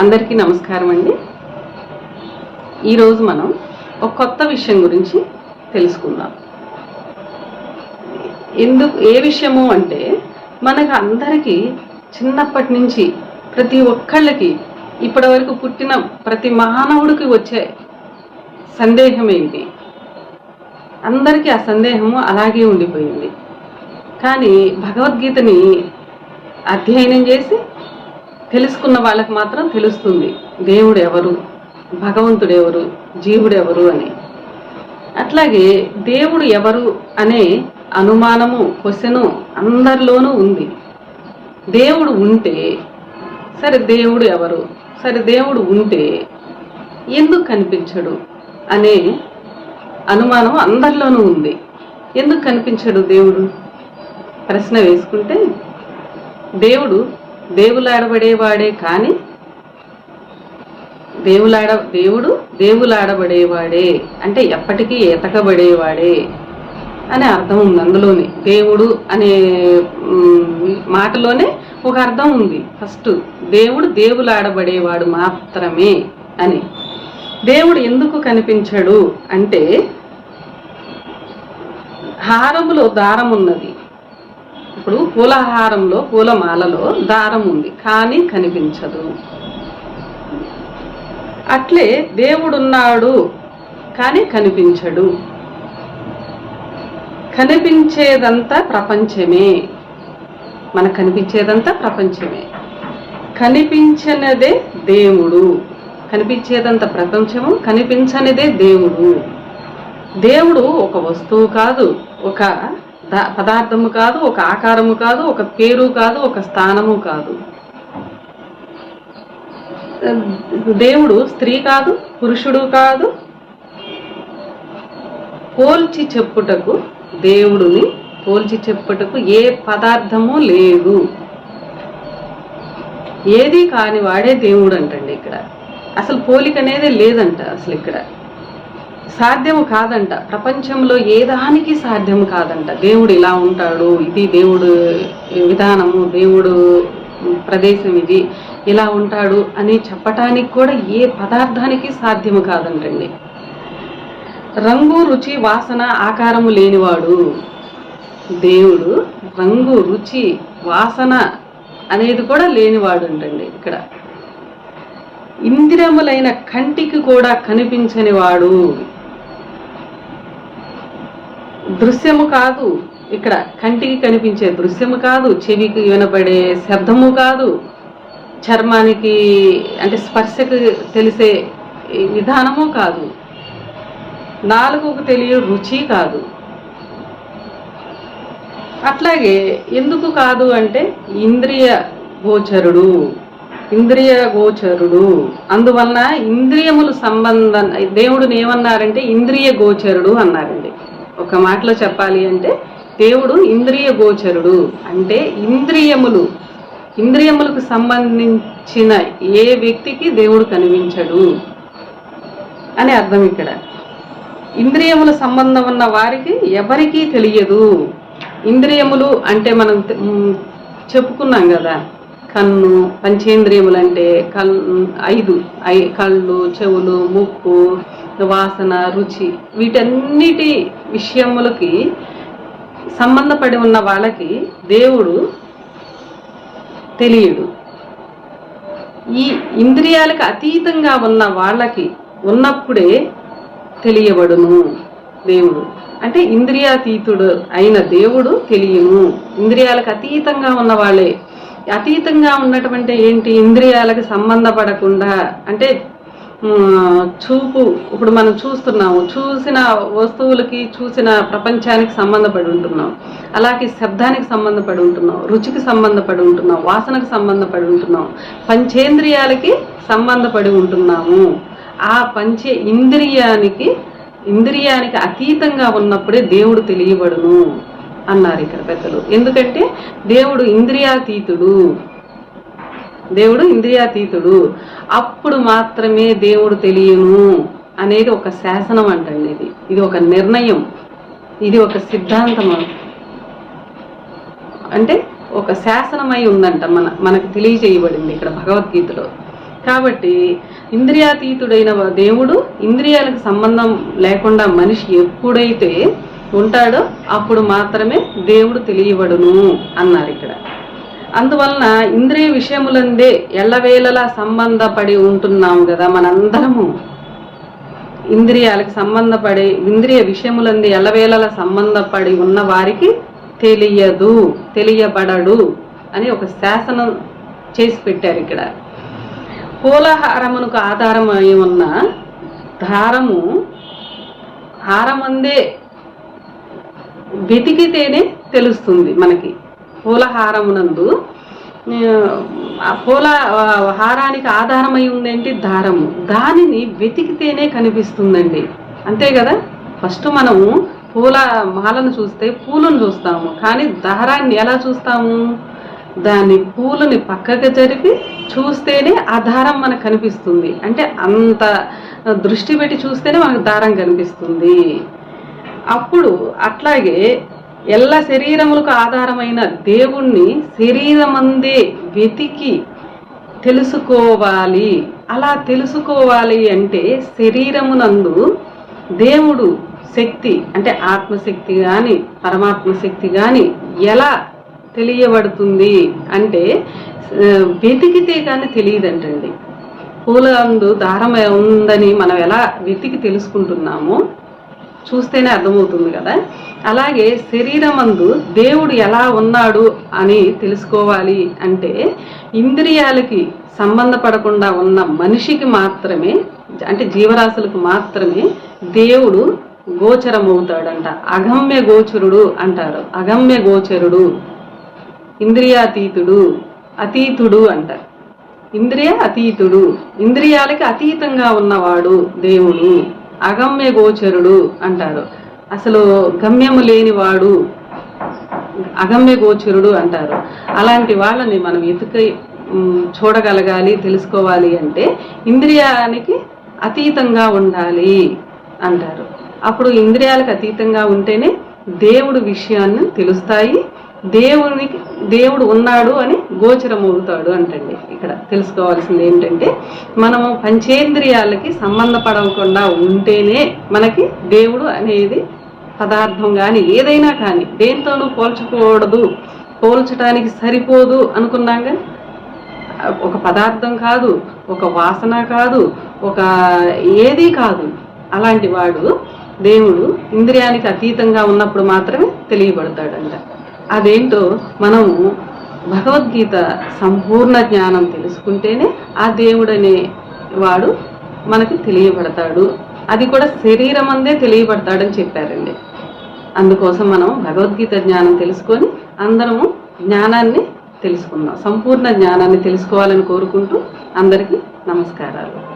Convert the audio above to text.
అందరికీ నమస్కారం అండి. ఈరోజు మనం ఒక కొత్త విషయం గురించి తెలుసుకుందాం. ఎందుకు ఏ విషయము అంటే మనకు అందరికీ చిన్నప్పటి నుంచి ప్రతి ఒక్కళ్ళకి ఇప్పటి వరకు పుట్టిన ప్రతి మానవుడికి వచ్చే సందేహం ఏంటి? అందరికీ ఆ సందేహము అలాగే ఉండిపోయింది. కానీ భగవద్గీతని అధ్యయనం చేసి తెలుసుకున్న వాళ్ళకి మాత్రం తెలుస్తుంది. దేవుడు ఎవరు భగవంతుడు ఎవరు జీవుడు ఎవరు అని. అట్లాగే దేవుడు ఎవరు అనే అనుమానము క్వశ్చను అందరిలోనూ ఉంది. దేవుడు ఉంటే సరే దేవుడు ఎవరు? సరే దేవుడు ఉంటే ఎందుకు కనిపించడు అనే అనుమానం అందరిలోనూ ఉంది. ఎందుకు కనిపించడు దేవుడు? ప్రశ్న వేసుకుంటే దేవుడు దేవులాడబడేవాడే కానీ దేవులాడ దేవుడు దేవులాడబడేవాడే. అంటే ఎప్పటికీ ఎతకబడేవాడే అనే అర్థం ఉంది అందులోనే. దేవుడు అనే మాటలోనే ఒక అర్థం ఉంది. ఫస్ట్ దేవుడు దేవులాడబడేవాడు మాత్రమే అని. దేవుడు ఎందుకు కనిపించడు అంటే హారములో దారం ఉన్నది ఇప్పుడు పూలహారంలో పూలమాలలో దారం ఉంది కానీ కనిపించదు. అట్లే దేవుడున్నాడు కానీ కనిపించడు. కనిపించేదంతా ప్రపంచమే. మనకు కనిపించేదంతా ప్రపంచమే. కనిపించనిదే దేవుడు. కనిపించేదంత ప్రపంచము కనిపించనిదే దేవుడు. దేవుడు ఒక వస్తువు కాదు ఒక పదార్థము కాదు ఒక ఆకారము కాదు ఒక పేరు కాదు ఒక స్థానము కాదు. దేవుడు స్త్రీ కాదు పురుషుడు కాదు. పోల్చి చెప్పుటకు దేవుడిని పోల్చి చెప్పుటకు ఏ పదార్థము లేదు. ఏది కాని వాడే దేవుడు అంటండి ఇక్కడ. అసలు పోలిక అనేది లేదంట అసలు ఇక్కడ. సాధ్యము కాదంట. ప్రపంచంలో ఏ దానికి సాధ్యం కాదంట. దేవుడు ఇలా ఉంటాడు ఇది దేవుడు విధానము దేవుడు ప్రదేశం ఇది ఇలా ఉంటాడు అని చెప్పటానికి కూడా ఏ పదార్థానికి సాధ్యము కాదంటండి. రంగు రుచి వాసన ఆకారము లేనివాడు దేవుడు రంగు రుచి వాసన అనేది కూడా లేనివాడు అంటండి ఇక్కడ. ఇంద్రియములైన కంటికి కూడా కనిపించని వాడు దృశ్యము కాదు ఇక్కడ కంటికి కనిపించే దృశ్యము కాదు చెవికి వినపడే శబ్దము కాదు చర్మానికి అంటే స్పర్శకు తెలిసే విధానము కాదు. నాలుగుకు తెలియ రుచి కాదు. అట్లాగే ఎందుకు కాదు అంటే ఇంద్రియ గోచరుడు ఇంద్రియ గోచరుడు. అందువలన ఇంద్రియములు సంబంధం దేవుడిని ఏమన్నారంటే ఇంద్రియ గోచరుడు అన్నారండి. ఒక మాటలో చెప్పాలి అంటే దేవుడు ఇంద్రియ గోచరుడు. అంటే ఇంద్రియములు. ఇంద్రియములకు సంబంధించిన ఏ వ్యక్తికి దేవుడు కనిపించడు అని అర్థం ఇక్కడ. ఇంద్రియముల సంబంధం ఉన్న వారికి ఎవరికీ తెలియదు. ఇంద్రియములు అంటే మనం చెప్పుకున్నాం కదా. కన్ను పంచేంద్రియములు అంటే కల్ ఐదు. ఐ కళ్ళు చెవులు ముక్కు వాసన రుచి. వీటన్నిటి విషయములకి సంబంధపడి ఉన్న వాళ్ళకి దేవుడు తెలియడు. ఈ ఇంద్రియాలకు అతీతంగా ఉన్న వాళ్ళకి ఉన్నప్పుడే తెలియబడును దేవుడు. అంటే ఇంద్రియాతీతుడు అయిన దేవుడు తెలియను. ఇంద్రియాలకు అతీతంగా ఉన్న వాళ్ళే అతీతంగా ఉన్నటువంటి ఏంటి ఇంద్రియాలకు సంబంధపడకుండా అంటే చూపు ఇప్పుడు మనం చూస్తున్నాము చూసిన వస్తువులకి చూసిన ప్రపంచానికి సంబంధపడి ఉంటున్నాం. అలాగే శబ్దానికి సంబంధపడి ఉంటున్నాం రుచికి సంబంధపడి ఉంటున్నాం వాసనకు సంబంధపడి ఉంటున్నాం పంచేంద్రియాలకి సంబంధపడి ఉంటున్నాము. ఆ పంచే ఇంద్రియానికి ఇంద్రియానికి అతీతంగా ఉన్నప్పుడే దేవుడు తెలియబడును. అన్నారు ఇక్కడ పెద్దలు. ఎందుకంటే దేవుడు ఇంద్రియాతీతుడు. దేవుడు ఇంద్రియాతీతుడు. అప్పుడు మాత్రమే దేవుడు తెలియను అనేది ఒక శాసనం అంటండి ఇది. ఇది ఒక నిర్ణయం. ఇది ఒక సిద్ధాంతం అంటే. ఒక శాసనమై ఉందంట మన మనకు తెలియజేయబడింది ఇక్కడ భగవద్గీతలో. కాబట్టి ఇంద్రియాతీతుడైన దేవుడు ఇంద్రియాలకు సంబంధం లేకుండా మనిషి ఎప్పుడైతే ఉంటాడో అప్పుడు మాత్రమే దేవుడు తెలియబడును అన్నారు ఇక్కడ. అందువలన ఇంద్రియ విషయములందే ఎల్లవేళలా సంబంధపడి ఉంటున్నాము కదా మనందరము. ఇంద్రియాలకు సంబంధపడి ఇంద్రియ విషయములంది ఎల్లవేళలా సంబంధపడి ఉన్న వారికి తెలియదు తెలియబడడు అని ఒక శాసనం చేసి పెట్టారు ఇక్కడ. పూలహారమునకు ఆధారమై ఉన్న హారము హారమందే వెతికితేనే తెలుస్తుంది మనకి. పూలహారమునందు పూల హారానికి ఆధారమై ఉందేంటి? దారము. దానిని వెతికితేనే కనిపిస్తుందండి. అంతే కదా? ఫస్ట్ మనము పూల మాలను చూస్తే పూలను చూస్తాము. కానీ దారాన్ని ఎలా చూస్తాము? దాని పూలని పక్కకు జరిపి చూస్తేనే ఆ దారం మనకు కనిపిస్తుంది. అంటే అంత దృష్టి పెట్టి చూస్తేనే మనకు దారం కనిపిస్తుంది. అప్పుడు అట్లాగే ఎల్ల శరీరములకు ఆధారమైన దేవుణ్ణి శరీరమందే వెతికి తెలుసుకోవాలి. అలా తెలుసుకోవాలి అంటే శరీరమునందు దేవుడు శక్తి అంటే ఆత్మశక్తి కానీ పరమాత్మ శక్తి కానీ ఎలా తెలియబడుతుంది అంటే వెతికితే కానీ తెలియదంటండి. పూలందు దారం ఉందని మనం ఎలా వెతికి తెలుసుకుంటున్నామో చూస్తేనే అర్థమవుతుంది కదా? అలాగే శరీరమందు దేవుడు ఎలా ఉన్నాడు అని తెలుసుకోవాలి అంటే ఇంద్రియాలకి సంబంధపడకుండా ఉన్న మనిషికి మాత్రమే అంటే జీవరాశులకు మాత్రమే దేవుడు గోచరమవుతాడంట. అగమ్య గోచరుడు అంటారు. అగమ్య గోచరుడు ఇంద్రియాతీతుడు అతీతుడు అంటారు. ఇంద్రియ అతీతుడు ఇంద్రియాలకి అతీతంగా ఉన్నవాడు దేవుడు. అగమ్య గోచరుడు అంటారు. అసలు గమ్యము లేనివాడు అగమ్య గోచరుడు అంటారు. అలాంటి వాళ్ళని మనం ఎతుక చూడగలగాలి తెలుసుకోవాలి అంటే ఇంద్రియానికి అతీతంగా ఉండాలి అంటారు. అప్పుడు ఇంద్రియాలకు అతీతంగా ఉంటేనే దేవుడు విషయాన్ని తెలుస్తాయి దేవునికి దేవుడు ఉన్నాడు అని గోచరమవుతాడు అంటండి. ఇక్కడ తెలుసుకోవాల్సింది ఏంటంటే మనము పంచేంద్రియాలకి సంబంధపడకుండా ఉంటేనే మనకి దేవుడు అనేది పదార్థం కానీ ఏదైనా కానీ దేంతోనూ పోల్చకూడదు. పోల్చడానికి సరిపోదు అనుకున్నాగా ఒక పదార్థం కాదు ఒక వాసన కాదు ఒక ఏది కాదు. అలాంటి వాడు దేవుడు ఇంద్రియానికి అతీతంగా ఉన్నప్పుడు మాత్రమే తెలియబడతాడంట. అదేంటో మనము భగవద్గీత సంపూర్ణ జ్ఞానం తెలుసుకుంటేనే ఆ దేవుడనే వాడు మనకి తెలియబడతాడు. అది కూడా శరీరం అందే తెలియబడతాడని చెప్పారండి. అందుకోసం మనం భగవద్గీత జ్ఞానం తెలుసుకొని అందరము జ్ఞానాన్ని తెలుసుకుందాం. సంపూర్ణ జ్ఞానాన్ని తెలుసుకోవాలని కోరుకుంటూ అందరికీ నమస్కారాలు.